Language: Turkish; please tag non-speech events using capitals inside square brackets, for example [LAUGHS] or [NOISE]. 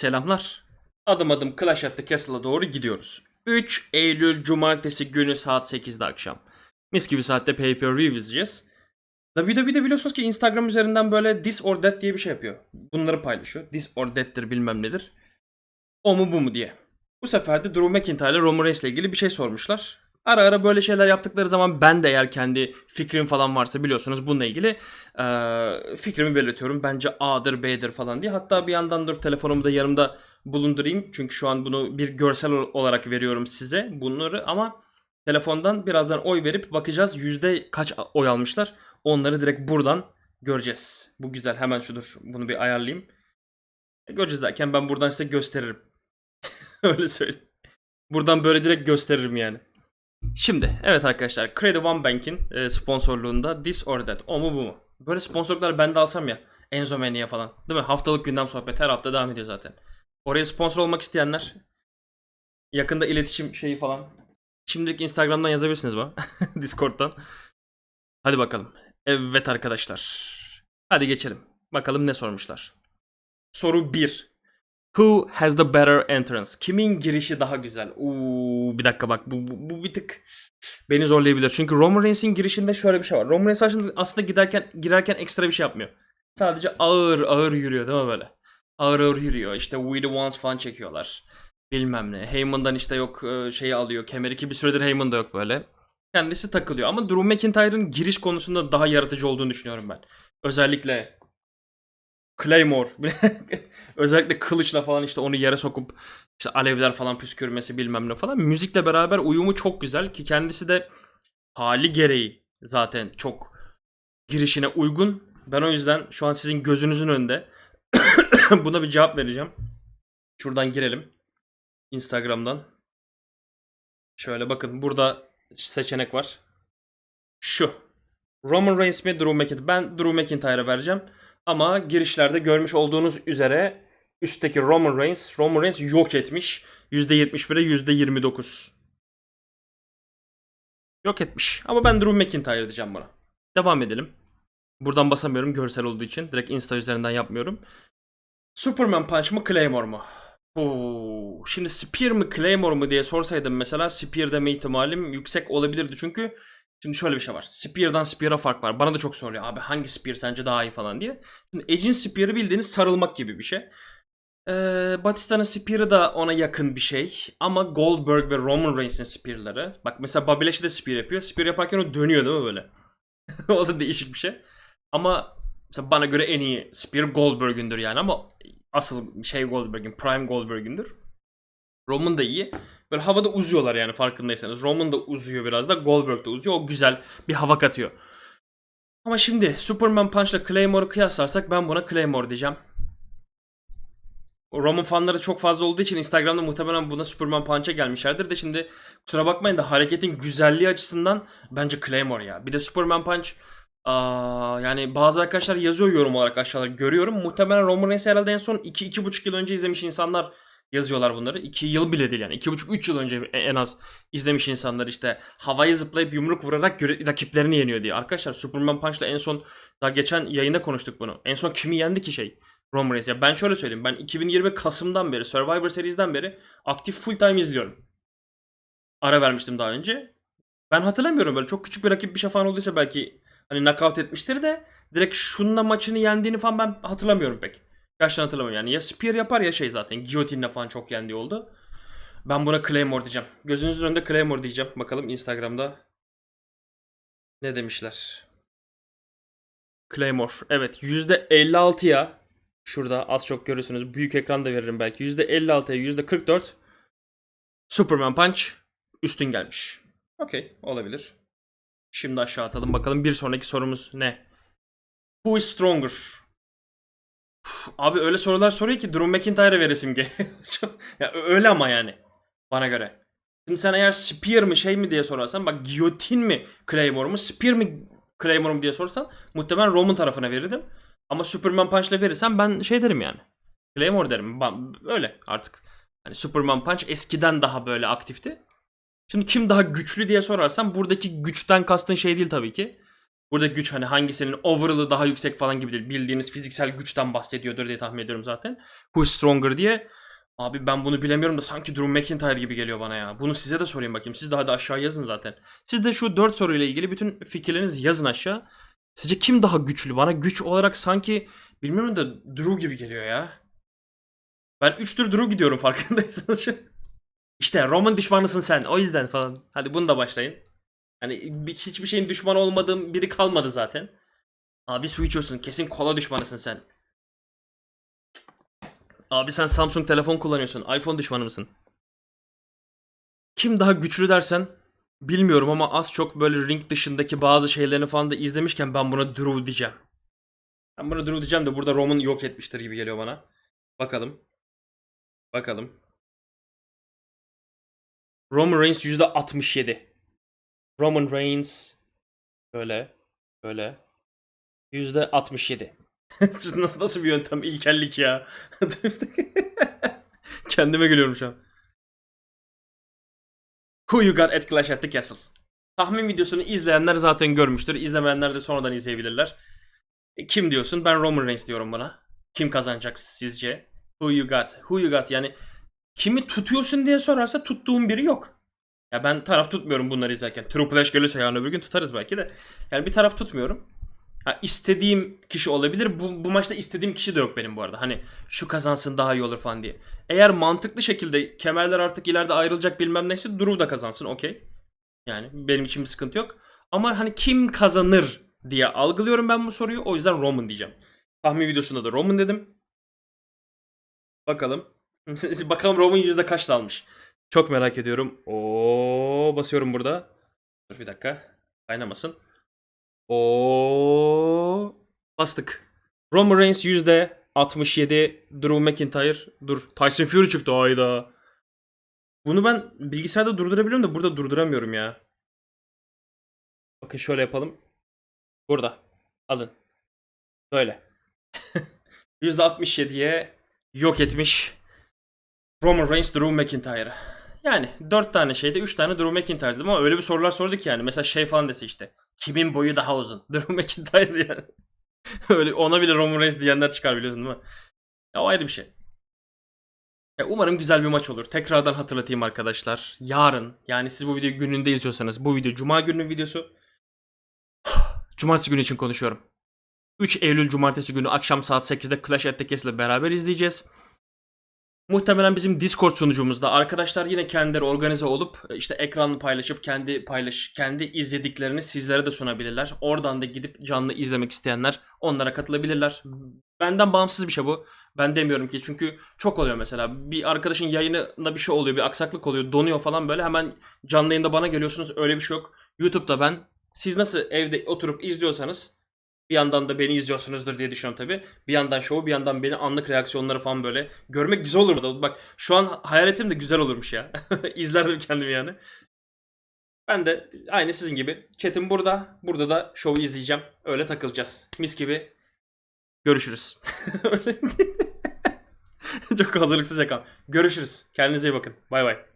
Selamlar. Adım adım Clash at the Castle'a doğru gidiyoruz. 3 Eylül Cumartesi günü saat 8'de akşam. Mis gibi saatte pay per view izleyeceğiz. WWE'de biliyorsunuz ki Instagram üzerinden böyle this or that diye bir şey yapıyor. Bunları paylaşıyor. This or that'tir bilmem nedir. O mu bu mu diye. Bu sefer de Drew McIntyre ile Roman Reigns ile ilgili bir şey sormuşlar. Ara ara böyle şeyler yaptıkları zaman ben de eğer kendi fikrim falan varsa biliyorsunuz bununla ilgili eee, fikrimi belirtiyorum. Bence A'dır B'dir falan diye. Hatta bir yandan dur telefonumu da yanımda bulundurayım. Çünkü şu an bunu bir görsel olarak veriyorum size bunları ama telefondan birazdan oy verip bakacağız yüzde kaç oy almışlar. Onları direkt buradan göreceğiz. Bu güzel hemen şudur bunu bir ayarlayayım. E, Göreceğiz derken ben buradan size gösteririm. [LAUGHS] Öyle söyleyeyim. Buradan böyle direkt gösteririm yani. Şimdi evet arkadaşlar Credit One Bank'in e, sponsorluğunda This or That o mu bu mu? Böyle sponsorluklar ben de alsam ya Enzo Mania falan değil mi? Haftalık gündem sohbet her hafta devam ediyor zaten. Oraya sponsor olmak isteyenler yakında iletişim şeyi falan şimdilik Instagram'dan yazabilirsiniz bana. [LAUGHS] Discord'dan. Hadi bakalım. Evet arkadaşlar. Hadi geçelim. Bakalım ne sormuşlar. Soru 1. Who has the better entrance? Kimin girişi daha güzel? Uuu bir dakika bak bu, bu, bu bir tık beni zorlayabilir. Çünkü Roman Reigns'in girişinde şöyle bir şey var. Roman Reigns aslında, aslında giderken girerken ekstra bir şey yapmıyor. Sadece ağır ağır yürüyor değil mi böyle? Ağır ağır yürüyor. İşte We the Ones falan çekiyorlar. Bilmem ne. Heyman'dan işte yok e, şeyi alıyor. Kemeri ki bir süredir Heyman'da yok böyle. Kendisi takılıyor. Ama Drew McIntyre'ın giriş konusunda daha yaratıcı olduğunu düşünüyorum ben. Özellikle Claymore. [LAUGHS] Özellikle kılıçla falan işte onu yere sokup işte alevler falan püskürmesi bilmem ne falan. Müzikle beraber uyumu çok güzel ki kendisi de hali gereği zaten çok girişine uygun. Ben o yüzden şu an sizin gözünüzün önünde [COUGHS] buna bir cevap vereceğim. Şuradan girelim. Instagram'dan. Şöyle bakın burada seçenek var. Şu. Roman Reigns mi Drew McIntyre? Ben Drew McIntyre'a vereceğim. Ama girişlerde görmüş olduğunuz üzere üstteki Roman Reigns, Roman Reigns yok etmiş. %71'e %29. Yok etmiş. Ama ben Drew McIntyre diyeceğim buna. Devam edelim. Buradan basamıyorum görsel olduğu için. Direkt Insta üzerinden yapmıyorum. Superman Punch mı Claymore mu? Oo, şimdi Spear mı Claymore mu diye sorsaydım mesela Spear deme ihtimalim yüksek olabilirdi. Çünkü şimdi şöyle bir şey var. Spear'dan Spear'a fark var. Bana da çok soruyor. Abi hangi Spear sence daha iyi falan diye. Şimdi Edge'in Spear'ı bildiğiniz sarılmak gibi bir şey. Ee, Batista'nın Spear'ı da ona yakın bir şey. Ama Goldberg ve Roman Reigns'in Spear'ları. Bak mesela Bobby Lashley de Spear yapıyor. Spear yaparken o dönüyor değil mi böyle? [LAUGHS] o da değişik bir şey. Ama mesela bana göre en iyi Spear Goldberg'ündür yani ama asıl şey Goldberg'in, Prime Goldberg'ündür. Roman da iyi. Böyle havada uzuyorlar yani farkındaysanız. Roman da uzuyor biraz da Goldberg de uzuyor. O güzel bir hava katıyor. Ama şimdi Superman Punch ile Claymore'u kıyaslarsak ben buna Claymore diyeceğim. Roman fanları çok fazla olduğu için Instagram'da muhtemelen buna Superman Punch'a gelmişlerdir de şimdi kusura bakmayın da hareketin güzelliği açısından bence Claymore ya. Bir de Superman Punch aa, yani bazı arkadaşlar yazıyor yorum olarak aşağıda görüyorum. Muhtemelen Roman Reigns'i herhalde en son 2-2,5 yıl önce izlemiş insanlar yazıyorlar bunları. 2 yıl bile değil yani. 2,5-3 yıl önce en az izlemiş insanlar işte havaya zıplayıp yumruk vurarak rakiplerini yeniyor diye. Arkadaşlar Superman Punch'la en son daha geçen yayında konuştuk bunu. En son kimi yendi ki şey? Roman Reigns. Ya ben şöyle söyleyeyim. Ben 2020 Kasım'dan beri Survivor Series'den beri aktif full time izliyorum. Ara vermiştim daha önce. Ben hatırlamıyorum böyle çok küçük bir rakip bir şey falan olduysa belki hani knockout etmiştir de direkt şununla maçını yendiğini falan ben hatırlamıyorum pek. Gerçekten hatırlamıyorum yani. Ya Spear yapar ya şey zaten. Guillotine'le falan çok yendiği oldu. Ben buna Claymore diyeceğim. Gözünüzün önünde Claymore diyeceğim. Bakalım Instagram'da ne demişler. Claymore. Evet %56'ya şurada az çok görürsünüz. Büyük ekranda veririm belki. %56'ya %44 Superman Punch üstün gelmiş. Okey olabilir. Şimdi aşağı atalım bakalım bir sonraki sorumuz ne? Who is stronger? Abi öyle sorular soruyor ki Drew McIntyre'a veresim geliyor. [LAUGHS] Ya öyle ama yani. Bana göre. Şimdi sen eğer Spear mı şey mi diye sorarsan bak Guillotine mi Claymore mu Spear mi Claymore mu diye sorsan muhtemelen Roman tarafına verirdim. Ama Superman Punch'la verirsen ben şey derim yani. Claymore derim. Ben, öyle artık. Hani Superman Punch eskiden daha böyle aktifti. Şimdi kim daha güçlü diye sorarsan buradaki güçten kastın şey değil tabii ki. Burada güç hani hangisinin overall'ı daha yüksek falan gibi değil. Bildiğiniz fiziksel güçten bahsediyordur diye tahmin ediyorum zaten. Who is stronger diye. Abi ben bunu bilemiyorum da sanki Drew McIntyre gibi geliyor bana ya. Bunu size de sorayım bakayım. Siz de hadi aşağı yazın zaten. Siz de şu 4 soruyla ilgili bütün fikirlerinizi yazın aşağı. Sizce kim daha güçlü? Bana güç olarak sanki bilmiyorum da Drew gibi geliyor ya. Ben 3'tür Drew gidiyorum farkındaysanız. [LAUGHS] İşte Roman düşmanısın sen o yüzden falan. Hadi bunu da başlayın. Hani bir- hiçbir şeyin düşmanı olmadığım biri kalmadı zaten. Abi su içiyorsun kesin kola düşmanısın sen. Abi sen Samsung telefon kullanıyorsun. iPhone düşmanı mısın? Kim daha güçlü dersen bilmiyorum ama az çok böyle ring dışındaki bazı şeylerini falan da izlemişken ben buna Drew diyeceğim. Ben buna Drew diyeceğim de burada Roman yok etmiştir gibi geliyor bana. Bakalım. Bakalım. Roman Reigns %67. Roman Reigns böyle böyle %67. [LAUGHS] nasıl nasıl bir yöntem ilkellik ya. [LAUGHS] Kendime gülüyorum şu an. Who you got at Clash at the Castle? Tahmin videosunu izleyenler zaten görmüştür. İzlemeyenler de sonradan izleyebilirler. E, Kim diyorsun? Ben Roman Reigns diyorum buna. Kim kazanacak sizce? Who you got? Who you got? Yani kimi tutuyorsun diye sorarsa tuttuğum biri yok. Ya ben taraf tutmuyorum bunları izlerken. Triple H gelirse yarın öbür gün tutarız belki de. Yani bir taraf tutmuyorum. Ha, istediğim kişi olabilir. Bu, bu maçta istediğim kişi de yok benim bu arada. Hani şu kazansın daha iyi olur falan diye. Eğer mantıklı şekilde kemerler artık ileride ayrılacak bilmem neyse Drew da kazansın okey. Yani benim için bir sıkıntı yok. Ama hani kim kazanır diye algılıyorum ben bu soruyu. O yüzden Roman diyeceğim. Tahmin videosunda da Roman dedim. Bakalım. [LAUGHS] Bakalım Roman yüzde kaçla almış. Çok merak ediyorum. Oo basıyorum burada. Dur bir dakika. Kaynamasın. Oo bastık. Roman Reigns yüzde 67. Drew McIntyre. Dur. Tyson Fury çıktı ayda. Bunu ben bilgisayarda durdurabiliyorum da burada durduramıyorum ya. Bakın şöyle yapalım. Burada. Alın. Böyle. [LAUGHS] %67'ye yok etmiş Roman Reigns, Drew McIntyre. Yani 4 tane şeyde 3 tane Drew McIntyre dedim ama öyle bir sorular sorduk yani. Mesela şey falan dese işte. Kimin boyu daha uzun? [LAUGHS] Drew McIntyre yani. [LAUGHS] öyle ona bile Roman Reigns diyenler çıkar biliyorsun değil mi? Ya o ayrı bir şey. Ya umarım güzel bir maç olur. Tekrardan hatırlatayım arkadaşlar. Yarın yani siz bu videoyu gününde izliyorsanız bu video cuma gününün videosu. [SIGHS] Cumartesi günü için konuşuyorum. 3 Eylül Cumartesi günü akşam saat 8'de Clash at the Castle'ı beraber izleyeceğiz. Muhtemelen bizim Discord sunucumuzda arkadaşlar yine kendileri organize olup işte ekranı paylaşıp kendi paylaş kendi izlediklerini sizlere de sunabilirler. Oradan da gidip canlı izlemek isteyenler onlara katılabilirler. Benden bağımsız bir şey bu. Ben demiyorum ki çünkü çok oluyor mesela. Bir arkadaşın yayınında bir şey oluyor, bir aksaklık oluyor, donuyor falan böyle hemen canlı yayında bana geliyorsunuz. Öyle bir şey yok. YouTube'da ben siz nasıl evde oturup izliyorsanız bir yandan da beni izliyorsunuzdur diye düşünüyorum tabi. Bir yandan şovu bir yandan beni anlık reaksiyonları falan böyle görmek güzel olur da. Bak şu an hayal ettim de güzel olurmuş ya. [LAUGHS] İzlerdim kendimi yani. Ben de aynı sizin gibi chatim burada. Burada da şovu izleyeceğim. Öyle takılacağız. Mis gibi. Görüşürüz. [LAUGHS] Çok hazırlıksız yakam. Görüşürüz. Kendinize iyi bakın. Bay bay.